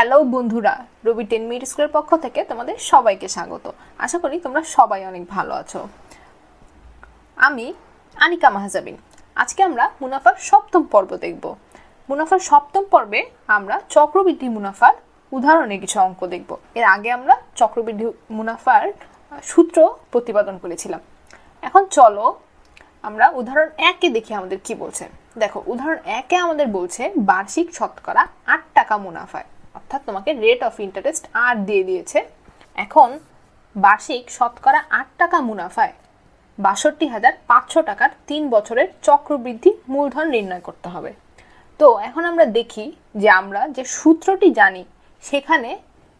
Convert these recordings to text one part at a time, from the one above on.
Hello বন্ধুরা রবি ten minute স্কুলের পক্ষ থেকে তোমাদের সবাইকে স্বাগত। আশা করি তোমরা সবাই অনেক ভালো আছো। আমি আনিকা মাহাজাবিন। আজকে আমরা মুনাফার সপ্তম পর্ব দেখব। মুনাফার সপ্তম পর্বে আমরা চক্রবৃদ্ধি মুনাফার উদাহরণে কিছু অঙ্ক দেখব। এর আগে আমরা চক্রবৃদ্ধি মুনাফার সূত্র প্রতিপাদন করেছিলাম। এখন চলো আমরা উদাহরণ একে দেখি আমাদের কি বলছে। দেখো, উদাহরণ একে আমাদের বলছে বার্ষিক শতকরা আট টাকা মুনাফায়। অর্থাৎ তোমাকে রেট অফ ইন্টারেস্ট আর দিয়ে দিয়েছে। এখন বার্ষিক শতকরা আট টাকা মুনাফায় বাষট্টি হাজার পাঁচশো টাকার তিন বছরের চক্রবৃদ্ধি মূলধন নির্ণয় করতে হবে। তো এখন আমরা দেখি যে আমরা যে সূত্রটি জানি, সেখানে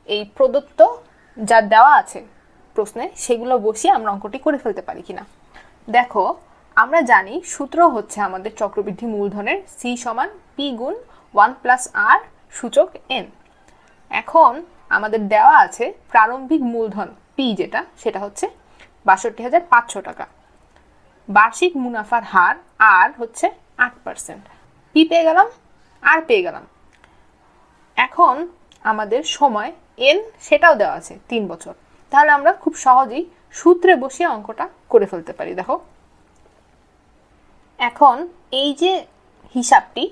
এই প্রদত্ত যা দেওয়া আছে প্রশ্নে, সেগুলো বসিয়ে আমরা অঙ্কটি করে ফেলতে পারি কিনা। দেখো, আমরা জানি সূত্র হচ্ছে আমাদের চক্রবৃদ্ধি মূলধনের সি সমান পি গুণ ওয়ান প্লাস আর সূচক এন এখন আমাদের দেওয়া আছে প্রারম্ভিক মূলধন পি যেটা, সেটা হচ্ছে বাষট্টি হাজার পাঁচশো টাকা। বার্ষিক মুনাফার হার আর হচ্ছে আট পার্সেন্ট পি পেয়ে গেলাম আর পেয়ে গেলাম। এখন আমাদের সময় এন সেটাও দেওয়া আছে তিন বছর। তাহলে আমরা খুব সহজেই সূত্রে বসিয়ে অঙ্কটা করে ফেলতে পারি, দেখো। এখন এই যে হিসাবটি,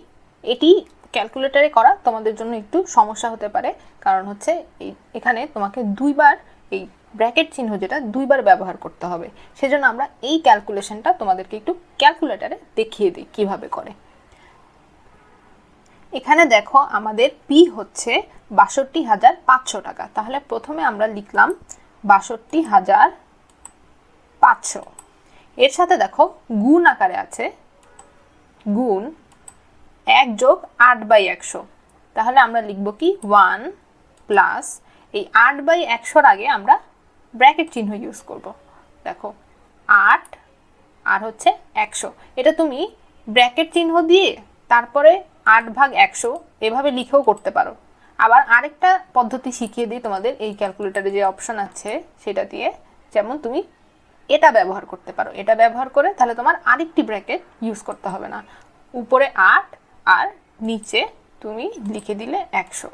এটি ক্যালকুলেটরে করা তোমাদের জন্য একটু সমস্যা হতে পারে। কারণ হচ্ছে এই, এখানে তোমাকে দুইবার এই ব্র্যাকেট চিহ্ন যেটা দুইবার ব্যবহার করতে হবে। সেজন্য আমরা এই ক্যালকুলেশনটা তোমাদেরকে একটু ক্যালকুলেটারে দেখিয়ে দিই কীভাবে করে। এখানে দেখো আমাদের পি হচ্ছে বাষট্টি হাজার পাঁচশো টাকা। তাহলে প্রথমে আমরা লিখলাম বাষট্টি হাজার পাঁচশো। এর সাথে দেখো গুণ আকারে আছে। গুণ এক যোগ আট বাই একশো। তাহলে আমরা লিখব কি? ওয়ান প্লাস এই আট বাই একশোর আগে আমরা ব্র্যাকেট চিহ্ন ইউজ করব। দেখো, আট, আর হচ্ছে একশো। এটা তুমি ব্র্যাকেট চিহ্ন দিয়ে তারপরে আট ভাগ একশো এভাবে লিখেও করতে পারো। আবার আরেকটা পদ্ধতি শিখিয়ে দিই তোমাদের, এই ক্যালকুলেটারে যে অপশন আছে সেটা দিয়ে। যেমন তুমি এটা ব্যবহার করতে পারো। এটা ব্যবহার করে তাহলে তোমার আরেকটি ব্র্যাকেট ইউজ করতে হবে না। উপরে আট আর নিচে তুমি লিখে দিলে একশো।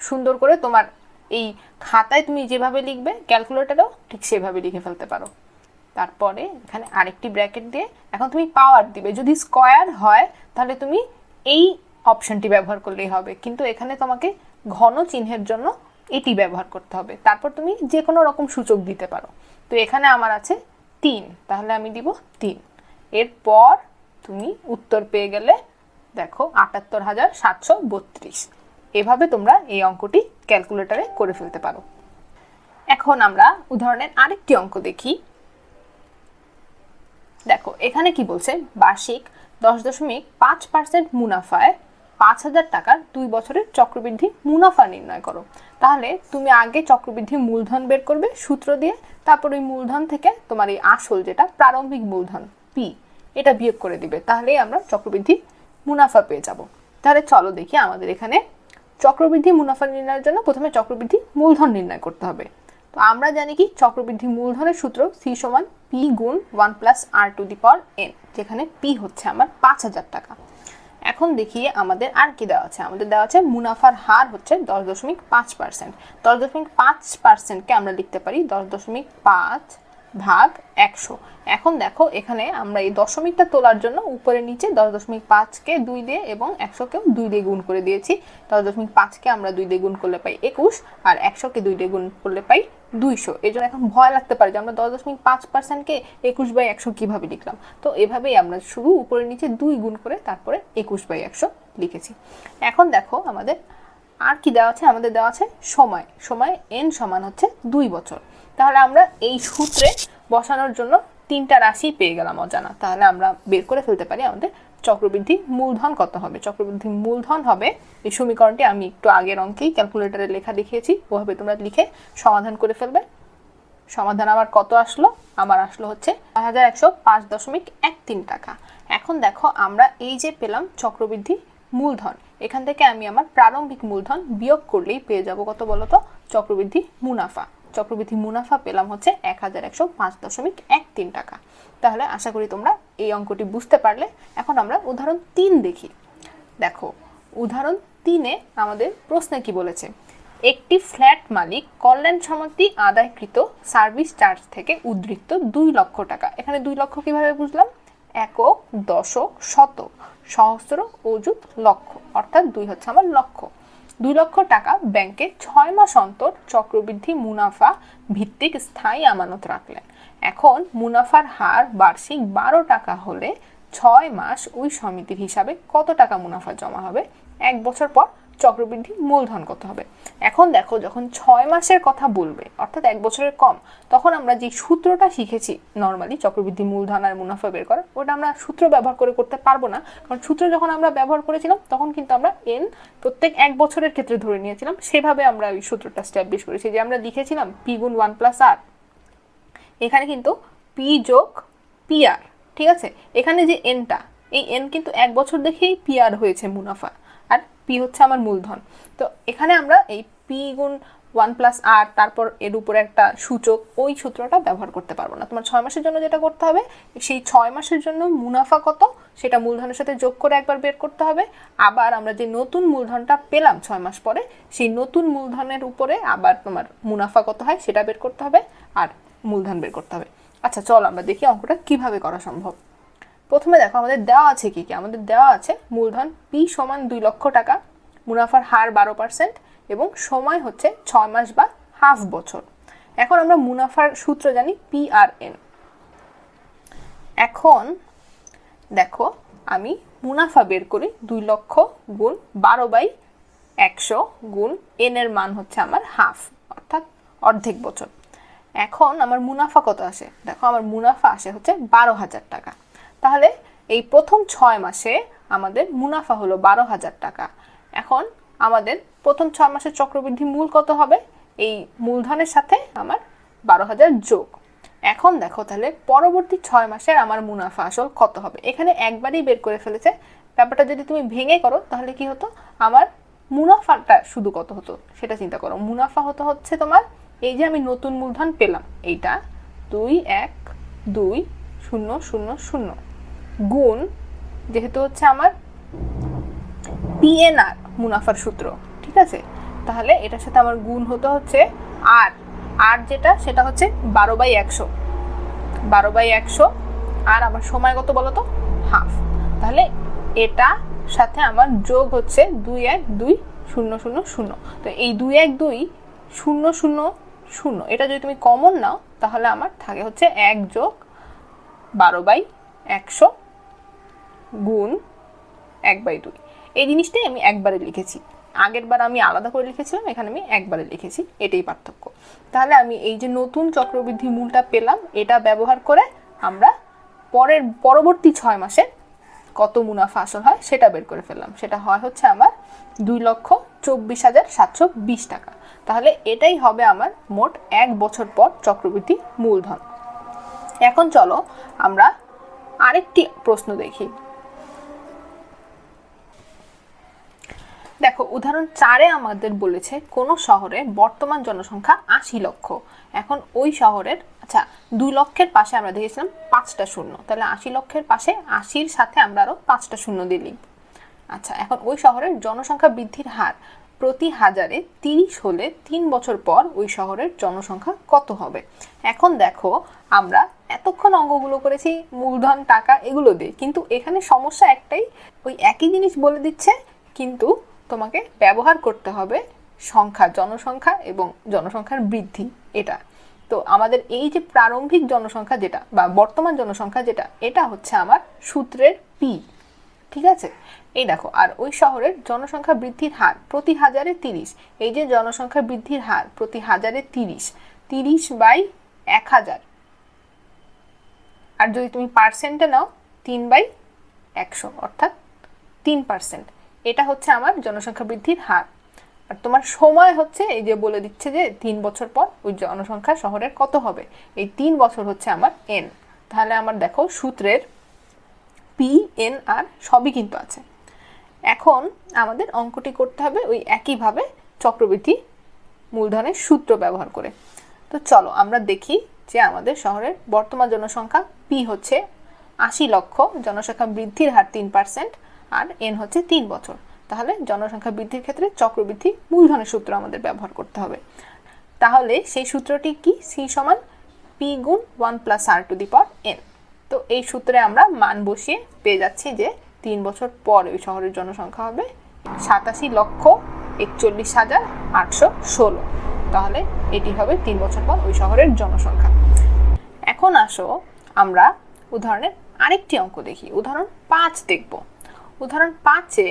সুন্দর করে তোমার এই খাতায় তুমি যেভাবে লিখবে ক্যালকুলেটারেও ঠিক সেভাবে লিখে ফেলতে পারো। তারপরে এখানে আরেকটি ব্র্যাকেট দিয়ে এখন তুমি পাওয়ার দিবে। যদি স্কোয়ার হয়, তাহলে তুমি এই অপশনটি ব্যবহার করলেই হবে। কিন্তু এখানে তোমাকে ঘন চিহ্নের জন্য এটি ব্যবহার করতে হবে। তারপর তুমি যে কোনো রকম সূচক দিতে পারো। তো এখানে আমার আছে তিন, তাহলে আমি দিব তিন। এরপর তুমি উত্তর পেয়ে গেলে দেখো, আটাত্তর হাজার সাতশো বত্রিশ। এভাবে তোমরা এই অঙ্কটি ক্যালকুলেটরে করে ফেলতে পারো। এখন আমরা উদাহরণের আরেকটি অঙ্ক দেখি। দেখো, এখানে কি বলছে? বার্ষিক দশ দশমিক পাঁচ পার্সেন্ট মুনাফায় পাঁচ হাজার টাকার দুই বছরের চক্রবৃদ্ধি মুনাফা নির্ণয় করো। তাহলে তুমি আগে চক্রবৃদ্ধি মূলধন বের করবে, সূত্র দিয়ে, তারপর ওই মূলধন থেকে তোমার এই আসল যেটা প্রারম্ভিক মূলধন পি এটা বিয়োগ করে দিবে। তাহলেই আমরা চক্রবৃদ্ধি মুনাফা পেয়ে যাব। তাহলে চলো দেখি আমাদের এখানে চক্রবৃদ্ধি মুনাফা নির্ণয়ের জন্য প্রথমে চক্রবৃদ্ধি মূলধন নির্ণয় করতে হবে। তো আমরা জানি কি, চক্রবৃদ্ধি মূলধনের সূত্র সি সমান পি গুণ one plus R to the power N যেখানে পি হচ্ছে আমার পাঁচ হাজার টাকা। এখন দেখি আমাদের আর কি দেওয়া আছে। আমাদের দেওয়া আছে মুনাফার হার হচ্ছে দশ দশমিক পাঁচ পার্সেন্ট দশ দশমিক পাঁচ পার্সেন্টকে আমরা লিখতে পারি? দশ দশমিক পাঁচ ভাগ একশো। এখন দেখো, এখানে আমরা এই দশমিকটা তোলার জন্য উপরে নিচে দশ দশমিক পাঁচকে দুই দিয়ে এবং একশোকেও দুই দিয়ে গুণ করে দিয়েছি। দশ দশমিক পাঁচকে আমরা দুই দিয়ে গুণ করলে পাই একুশ আর একশোকে দুই দিয়ে গুণ করলে পাই দুইশো। এই জন্য এখন ভয় লাগতে পারে যে আমরা দশ দশমিক পাঁচ পার্সেন্টকে একুশ বাই একশো কীভাবে লিখলাম। তো এভাবেই আমরা শুধু উপরে নিচে দুই গুণ করে তারপরে একুশ বাই একশো লিখেছি। এখন দেখো আমাদের আর কি দেওয়া আছে? আমাদের দেওয়া আছে সময়। সময় এন সমান হচ্ছে দুই বছর। তাহলে আমরা এই সূত্রে বসানোর জন্য তিনটা রাশি পেয়ে গেলাম অজানা। তাহলে আমরা বের করে ফেলতে পারি আমাদের চক্রবৃদ্ধি মূলধন কত হবে? চক্রবৃদ্ধি মূলধন হবে, এই সমীকরণটি আমি একটু আগের অঙ্কেই ক্যালকুলেটরে লেখা দেখিয়েছি, ওভাবে তোমরা লিখে সমাধান করে ফেলবে। সমাধান আমার কত আসলো? আমার আসলো হচ্ছে ছয় হাজার একশো পাঁচ দশমিক এক তিন টাকা। এখন দেখো আমরা এই যে পেলাম চক্রবৃদ্ধি মূলধন, এখান থেকে আমি আমার প্রারম্ভিক মূলধন বিয়োগ করলেই পেয়ে যাব কত বলতো? চক্রবৃদ্ধি মুনাফা। চক্রবৃদ্ধি মুনাফা পেলাম হচ্ছে এক হাজার একশো পাঁচ দশমিক এক তিন টাকা। তাহলে আশা করি তোমরা এই অঙ্কটি বুঝতে পারলে। এখন আমরা উদাহরণ তিন দেখি। দেখো, উদাহরণ তিনে আমাদের প্রশ্নে কি বলেছে? একটি ফ্ল্যাট মালিক কল্যাণ সমিতি আদায়কৃত সার্ভিস চার্জ থেকে উদ্ধৃত দুই লক্ষ টাকা। এখানে দুই লক্ষ কীভাবে বুঝলাম? একক, দশক, শতক, সহস্র, অযুত লক্ষ। অর্থাৎ দুই হচ্ছে আমার লক্ষ। দুই লক্ষ টাকা ব্যাংকে ছয় মাস অন্তর চক্রবৃদ্ধি মুনাফা ভিত্তিক স্থায়ী আমানত রাখলেন। এখন মুনাফার হার বার্ষিক বারো টাকা হলে ছয় মাস ওই সমিতির হিসাবে কত টাকা মুনাফা জমা হবে? এক বছর পর চক্রবৃদ্ধি মূলধন কত হবে? এখন দেখো, যখন ছয় মাসের কথা বলবে, অর্থাৎ এক বছরের কম, তখন আমরা যে সূত্রটা শিখেছি নর্মালি চক্রবৃদ্ধি মূলধন আর মুনাফা বের করা ওটা আমরা সূত্র ব্যবহার করে করতে পারব না। কারণ সূত্র যখন আমরা ব্যবহার করেছিলাম, তখন কিন্তু আমরা এন প্রত্যেক এক বছরের ক্ষেত্রে ধরে নিয়েছিলাম। সেভাবে আমরা ওই সূত্রটা স্ট্যাবলিশ করেছি যে আমরা লিখেছিলাম পি গুণ ওয়ান প্লাস আর এখানে কিন্তু পি যোগ পিআর ঠিক আছে? এখানে যে এনটা এই এন কিন্তু এক বছর দেখেই পিআর হয়েছে মুনাফা। আর পি হচ্ছে আমার মূলধন। তো এখানে আমরা এই পি গুণ ওয়ান প্লাস আর তারপর এর উপরে একটা সূচক, ওই সূত্রটা ব্যবহার করতে পারব না। তোমার ছয় মাসের জন্য যেটা করতে হবে, সেই ছয় মাসের জন্য মুনাফা কত, সেটা মূলধনের সাথে যোগ করে একবার বের করতে হবে। আবার আমরা যে নতুন মূলধনটা পেলাম ছয় মাস পরে, সেই নতুন মূলধনের উপরে আবার তোমার মুনাফা কত হয়, সেটা বের করতে হবে, আর মূলধন বের করতে হবে। আচ্ছা চল আমরা দেখি অঙ্কটা কীভাবে করা সম্ভব। প্রথমে দেখো, আমাদের দেওয়া আছে কি কি? আমাদের দেওয়া আছে মূলধন পি সমান দুই লক্ষ টাকা, মুনাফার হার বারো পার্সেন্ট এবং সময় হচ্ছে ছয় মাস বা হাফ বছর। এখন আমরা মুনাফার সূত্র জানি পি আর এন এখন দেখো, আমি মুনাফা বের করি দুই লক্ষ গুণ বারো বাই একশো গুণ এন এর মান হচ্ছে আমার হাফ অর্থাৎ অর্ধেক বছর। এখন আমার মুনাফা কত আসে? দেখো, আমার মুনাফা আসে হচ্ছে বারো হাজার টাকা। তাহলে এই প্রথম ছয় মাসে আমাদের মুনাফা হলো বারো হাজার টাকা। এখন আমাদের প্রথম ছয় মাসের চক্রবৃদ্ধি মূল কত হবে? এই মূলধনের সাথে আমার বারো হাজার যোগ। এখন দেখো তাহলে পরবর্তী ছয় মাসের আমার মুনাফা আসল কত হবে? এখানে একবারই বের করে ফেলেছে। ব্যাপারটা যদি তুমি ভেঙে করো, তাহলে কি হতো? আমার মুনাফাটা শুধু কত হতো? সেটা চিন্তা করো। মুনাফা হতো হচ্ছে তোমার, এই যে আমি নতুন মূলধন পেলাম, এইটা দুই এক দুই শূন্য শূন্য শূন্য। গুণ, যেহেতু হচ্ছে আমার পিএনআর মুনাফার সূত্র, ঠিক আছে? তাহলে এটার সাথে আমার গুণ হতে হচ্ছে আর আর যেটা, সেটা হচ্ছে বারো বাই একশো। বারো বাই একশো, আর আমার সময় কত বলো তো হাফ। তাহলে এটা সাথে আমার যোগ হচ্ছে দুই এক দুই শূন্য শূন্য শূন্য। তো এই দুই এক দুই শূন্য শূন্য শূন্য, এটা যদি তুমি কমন নাও, তাহলে আমার থাকে হচ্ছে এক যোগ বারো বাই একশো। গুণ এক বাই দুই। এই জিনিসটাই আমি একবারে লিখেছি। আগের বার আমি আলাদা করে লিখেছিলাম, এখানে আমি একবারে লিখেছি। এটাই পার্থক্য। তাহলে আমি এই যে নতুন চক্রবৃদ্ধি মূলটা পেলাম, এটা ব্যবহার করে আমরা পরের, পরবর্তী ছয় মাসে কত মুনাফা আসল হয় সেটা বের করে ফেললাম। সেটা হয় হচ্ছে আমার দুই লক্ষ চব্বিশ হাজার সাতশো বিশ টাকা। তাহলে এটাই হবে আমার মোট এক বছর পর চক্রবৃদ্ধি মূলধন। এখন চলো আমরা আরেকটি প্রশ্ন দেখি। দেখো, উদাহরণ চারে আমাদের বলেছে কোন শহরে বর্তমান জনসংখ্যা আশি লক্ষ। এখন ওই শহরের আচ্ছা দুই লক্ষের পাশে আমরা দেখেছিলাম পাঁচটা শূন্য। তাহলে আশি লক্ষের পাশে আশির সাথে আমরা আরও পাঁচটা শূন্য লিখব। আচ্ছা এখন ওই শহরের জনসংখ্যা বৃদ্ধির হার প্রতি হাজারে তিরিশ হলে তিন বছর পর ওই শহরের জনসংখ্যা কত হবে? এখন দেখো, আমরা এতক্ষণ অঙ্গগুলো করেছি, মূলধন, টাকা, এগুলো দিয়ে। কিন্তু এখানে সমস্যা একটাই, ওই একই জিনিস বলে দিচ্ছে, কিন্তু তোমাকে ব্যবহার করতে হবে সংখ্যা, জনসংখ্যা এবং জনসংখ্যার বৃদ্ধি, এটা। তো আমাদের এই যে প্রারম্ভিক জনসংখ্যা যেটা বা বর্তমান জনসংখ্যা যেটা, এটা হচ্ছে আমার সূত্রের পি ঠিক আছে? এই দেখো, আর ওই শহরের জনসংখ্যা বৃদ্ধির হার প্রতি হাজারে তিরিশ। এই যে জনসংখ্যা বৃদ্ধির হার প্রতি হাজারে তিরিশ তিরিশ বাই এক হাজার। আর যদি তুমি পার্সেন্টে নাও, তিন বাই একশো, অর্থাৎ তিন পার্সেন্ট এটা হচ্ছে আমার জনসংখ্যা বৃদ্ধির হার। আর তোমার সময় হচ্ছে এই যে বলে দিচ্ছে যে তিন বছর পর ওই জনসংখ্যা শহরের কত হবে? এই তিন বছর হচ্ছে আমার এন তাহলে আমার দেখো সূত্রের পি এন আর সবই কিন্তু আছে। এখন আমাদের অঙ্কটি করতে হবে ওই একইভাবে চক্রবৃদ্ধি মূলধনের সূত্র ব্যবহার করে। তো চলো আমরা দেখি যে আমাদের শহরের বর্তমান জনসংখ্যা পি হচ্ছে আশি লক্ষ, জনসংখ্যা বৃদ্ধির হার তিন পার্সেন্ট আর এন হচ্ছে তিন বছর। তাহলে জনসংখ্যা বৃদ্ধির ক্ষেত্রে চক্রবৃদ্ধি মূলধনের সূত্র আমাদের ব্যবহার করতে হবে। তাহলে সেই সূত্রটি কি? সি সমান পি গুণ one plus R to the power N তো এই সূত্রে আমরা মান বসিয়ে পেয়ে যাচ্ছি যে তিন বছর পর ওই শহরের জনসংখ্যা হবে সাতাশি লক্ষ একচল্লিশ হাজার আটশো ষোলো। তাহলে এটি হবে তিন বছর পর ওই শহরের জনসংখ্যা। এখন আসো আমরা উদাহরণের আরেকটি অঙ্ক দেখি। উদাহরণ পাঁচ দেখব। উদাহরণ পাঁচে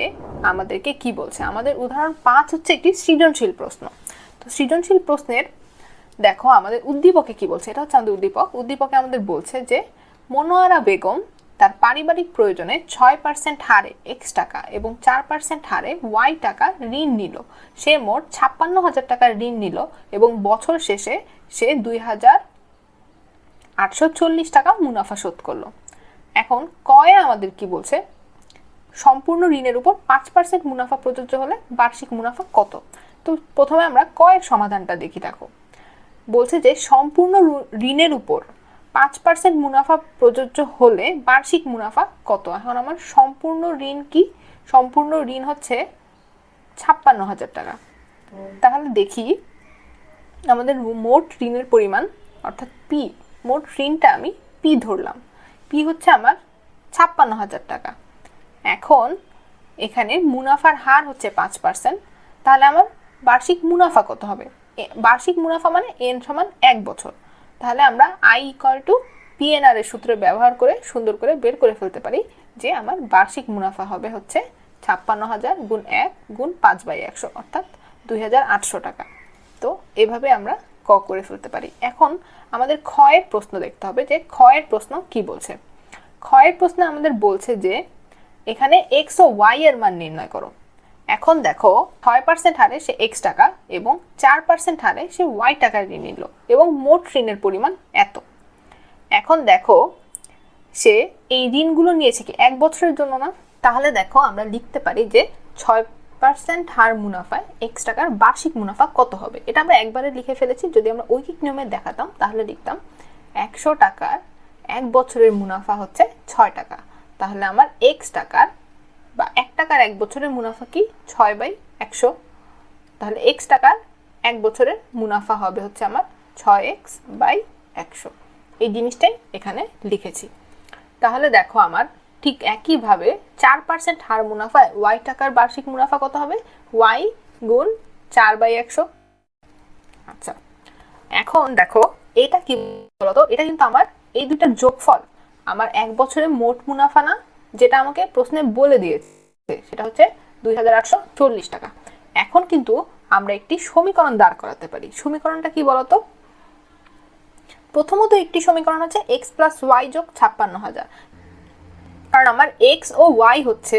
আমাদেরকে কি বলছে? আমাদের উদাহরণ পাঁচ হচ্ছে একটি সৃজনশীল প্রশ্ন। তো সৃজনশীল প্রশ্নের, দেখো আমাদের উদ্দীপকে কি বলছে? এটা হচ্ছে আমাদের উদ্দীপক। উদ্দীপকে আমাদের বলছে যে, মনোয়ারা বেগম তার পারিবারিক প্রয়োজনে ছয় পার্সেন্ট হারে এক্স টাকা এবং চার পার্সেন্ট হারে ওয়াই টাকা ঋণ নিল। সে মোট ছাপ্পান্ন হাজার টাকার ঋণ নিল এবং বছর শেষে সে দুই হাজার আটশো চল্লিশ টাকা মুনাফা শোধ করল। এখন কয়ে আমাদের কি বলছে? সম্পূর্ণ ঋণের উপর পাঁচ পার্সেন্ট মুনাফা প্রযোজ্য হলে বার্ষিক মুনাফা কত? তো প্রথমে আমরা কয়ের সমাধানটা দেখি, দেখো। বলছে যে সম্পূর্ণ ঋণের উপর পাঁচ পার্সেন্ট মুনাফা প্রযোজ্য হলে বার্ষিক মুনাফা কত? এখন আমার সম্পূর্ণ ঋণ কি? সম্পূর্ণ ঋণ হচ্ছে ছাপ্পান্ন হাজার টাকা। তাহলে দেখি আমাদের মোট ঋণের পরিমাণ, অর্থাৎ পি মোট ঋণটা আমি পি ধরলাম। পি হচ্ছে আমার ছাপ্পান্ন হাজার টাকা। এখন এখানে মুনাফার হার হচ্ছে পাঁচ পার্সেন্ট, তাহলে আমার বার্ষিক মুনাফা কত হবে? বার্ষিক মুনাফা মানে এন সমান এক বছর। তাহলে আমরা আই ইকুয়াল টু পিএনআর এর সূত্র ব্যবহার করে, সুন্দর করে বের করে ফেলতে পারি যে আমার বার্ষিক মুনাফা হবে হচ্ছে ছাপ্পান্ন হাজার গুণ এক গুণ পাঁচ বাই একশো, অর্থাৎ দুই হাজার আটশো টাকা। তো এভাবে আমরা ক করে ফেলতে পারি। এখন আমাদের ক্ষয়ের প্রশ্ন দেখতে হবে যে ক্ষয়ের প্রশ্ন কি বলছে? ক্ষয়ের প্রশ্নে আমাদের বলছে যে এখানে এক্স ও ওয়াই এর মান নির্ণয় করো। এখন দেখো, ছয় পার্সেন্ট হারে সে এক্স টাকা এবং চার পার্সেন্ট হারে সে ওয়াই টাকার ঋণ নিল এবং মোট ঋণের পরিমাণ এত। এখন দেখো, সে এই ঋণগুলো নিয়েছে কি এক বছরের জন্য না? তাহলে দেখো, আমরা লিখতে পারি যে ছয় পার্সেন্ট হার মুনাফায় এক্স টাকার বার্ষিক মুনাফা কত হবে? এটা আমরা একবারে লিখে ফেলেছি, যদি আমরা ঐকিক নিয়মে দেখাতাম, তাহলে লিখতাম একশো টাকার এক বছরের মুনাফা হচ্ছে ছয় টাকা। তাহলে আমার এক্স টাকার বা এক টাকার এক বছরের মুনাফা কি? ছয় বাই একশো। তাহলে এক্স টাকার এক বছরের মুনাফা হবে হচ্ছে আমার ছয় এক্স বাই একশো। এই জিনিসটাই এখানে লিখেছি। তাহলে দেখো আমার ঠিক একইভাবে চার পার্সেন্ট হার মুনাফায় ওয়াই টাকার বার্ষিক মুনাফা কত হবে? ওয়াই গুণ চার বাই একশো। আচ্ছা এখন দেখো এটা কি বলতো? এটা কিন্তু আমার এই দুটার যোগফল। আমার এক বছরের মোট মুনাফা না, যেটা আমাকে প্রশ্নে বলে দিয়েছে, সেটা হচ্ছে দুই হাজার আটশো চল্লিশ টাকা। এখন কিন্তু আমরা একটি সমীকরণ দাঁড় করাতে পারি। সমীকরণটা কি বলতো? প্রথমত একটি সমীকরণ হচ্ছে এক্স প্লাস ওয়াই যোগ ছাপ্পান্ন হাজার। কারণ আমার এক্স ও ওয়াই হচ্ছে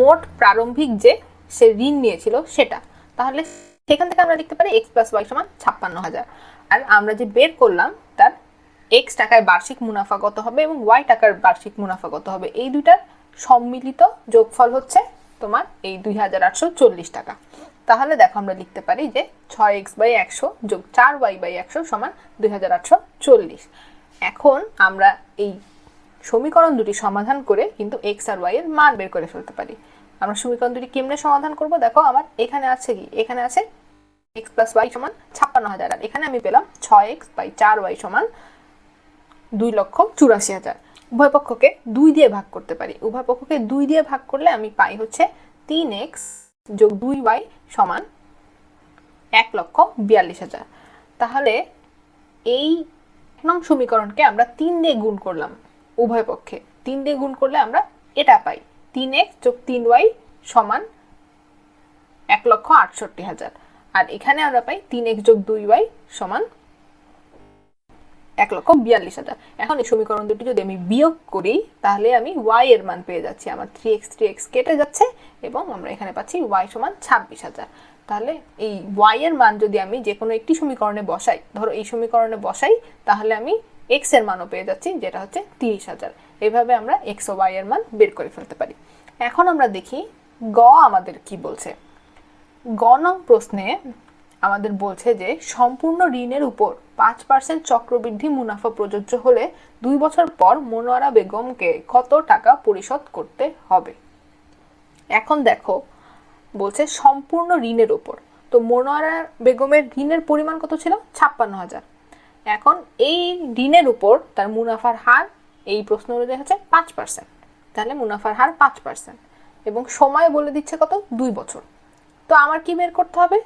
মোট প্রারম্ভিক যে সে ঋণ নিয়েছিল সেটা। তাহলে সেখান থেকে আমরা লিখতে পারি এক্স প্লাস ওয়াই সমান ছাপ্পান্ন হাজার। আর আমরা যে বের করলাম এক্স টাকায় বার্ষিক মুনাফা কত হবে এবং ওয়াই টাকার বার্ষিক মুনাফা কত হবে? এই দুইটার সম্মিলিত যোগফল হচ্ছে তোমার এই দুই হাজার আটশো চল্লিশ টাকা। তাহলে দেখো আমরা লিখতে পারি যে ছয় এক্স বাই একশো যোগ চার ওয়াই বাই একশো সমান দুই হাজার আটশো চল্লিশ। এখন আমরা এই সমীকরণ দুটি সমাধান করে কিন্তু এক্স আর ওয়াই এর মান বের করে ফেলতে পারি। আমরা সমীকরণ দুটি কেমনে সমাধান করব? দেখো আমার এখানে আছে কি? এখানে আছে এক্স প্লাস ওয়াই সমান ছাপ্পান্ন হাজার। আর এখানে আমি পেলাম ছয় এক্স বাই চার ওয়াই সমান দুই লক্ষ চুরাশি হাজার। উভয় পক্ষকে দুই দিয়ে ভাগ করতে পারি। উভয় পক্ষকে দুই দিয়ে ভাগ করলে আমি পাই হচ্ছে তিন এক্স যোগ দুই ওয়াই সমান এক লক্ষ বিয়াল্লিশ হাজার। তাহলে এই নং সমীকরণকে আমরা তিন দিয়ে গুণ করলাম উভয় পক্ষে। তিন দিয়ে গুণ করলে আমরা এটা পাই। তিন এক্স যোগ তিন ওয়াই সমান এক লক্ষ আটষট্টি হাজার। আর এখানে আমরা পাই তিন এক্স যোগ দুই ওয়াই সমান এক লক্ষ বিয়াল্লিশ হাজার। এখন এই সমীকরণ দুটি যদি আমি বিয়োগ করি, তাহলে আমি ওয়াই এর মান পেয়ে যাচ্ছি। আমার থ্রি এক্স থ্রি এক্স কেটে যাচ্ছে এবং আমরা এখানে পাচ্ছি ওয়াই সমান ছাব্বিশ হাজার। তাহলে এই ওয়াই এর মান যদি আমি যে কোনো একটি সমীকরণে বসাই, ধরো এই সমীকরণে বসাই, তাহলে আমি এক্সের মানও পেয়ে যাচ্ছি, যেটা হচ্ছে তিরিশ হাজার। এইভাবে আমরা এক্স ও ওয়াই এর মান বের করে ফেলতে পারি। এখন আমরা দেখি গ আমাদের কি বলছে। গ নং প্রশ্নে আমাদের বলছে যে সম্পূর্ণ ঋণের উপর পাঁচ পার্সেন্ট চক্রবৃদ্ধি মুনাফা প্রযোজ্য হলে দুই বছর পর মনোয়ারা বেগমকে কত টাকা পরিশোধ করতে হবে? এখন দেখো, বলছে সম্পূর্ণ ঋণের ওপর তো মনোয়ারা বেগমের ঋণের পরিমাণ কত ছিল? ছাপ্পান্ন হাজার। এখন এই ঋণের উপর তার মুনাফার হার, এই প্রশ্ন অনুযায়ী হচ্ছে পাঁচ পার্সেন্ট তাহলে মুনাফার হার পাঁচ পার্সেন্ট এবং সময় বলে দিচ্ছে কত? দুই বছর। তো আমার কি বের করতে হবে?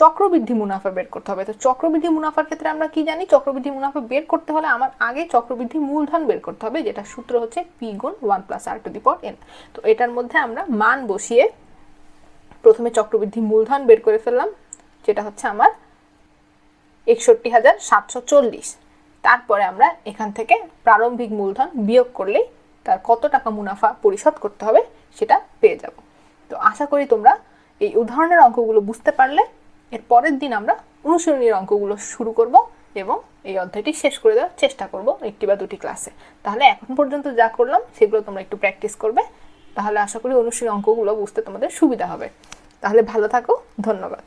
চক্রবৃদ্ধি মুনাফা বের করতে হবে। তো চক্রবৃদ্ধি মুনাফার ক্ষেত্রে আমরা কি জানি? চক্রবৃদ্ধি মুনাফা বের করতে হলে আমার আগে চক্রবৃদ্ধি মূলধন বের করতে হবে, যেটা সূত্র হচ্ছে পি গুণ one plus R to the power N তো এটার মধ্যে আমরা মান বসিয়ে প্রথমে চক্রবৃদ্ধি মূলধন বের করে ফেললাম, যেটা হচ্ছে আমার একষট্টি হাজার সাতশো চল্লিশ। তারপরে আমরা এখান থেকে প্রারম্ভিক মূলধন বিয়োগ করলেই তার কত টাকা মুনাফা পরিশোধ করতে হবে সেটা পেয়ে যাব। তো আশা করি তোমরা এই উদাহরণের অঙ্কগুলো বুঝতে পারলে। এর পরের দিন আমরা অনুশীলনীর অঙ্কগুলো শুরু করব এবং এই অধ্যায়টি শেষ করে দেওয়ার চেষ্টা করব একটি বা দুটি ক্লাসে। তাহলে এখন পর্যন্ত যা করলাম, সেগুলো তোমরা একটু প্র্যাকটিস করবে। তাহলে আশা করি অনুশীলন অঙ্কগুলো বুঝতে তোমাদের সুবিধা হবে। তাহলে ভালো থাকো, ধন্যবাদ।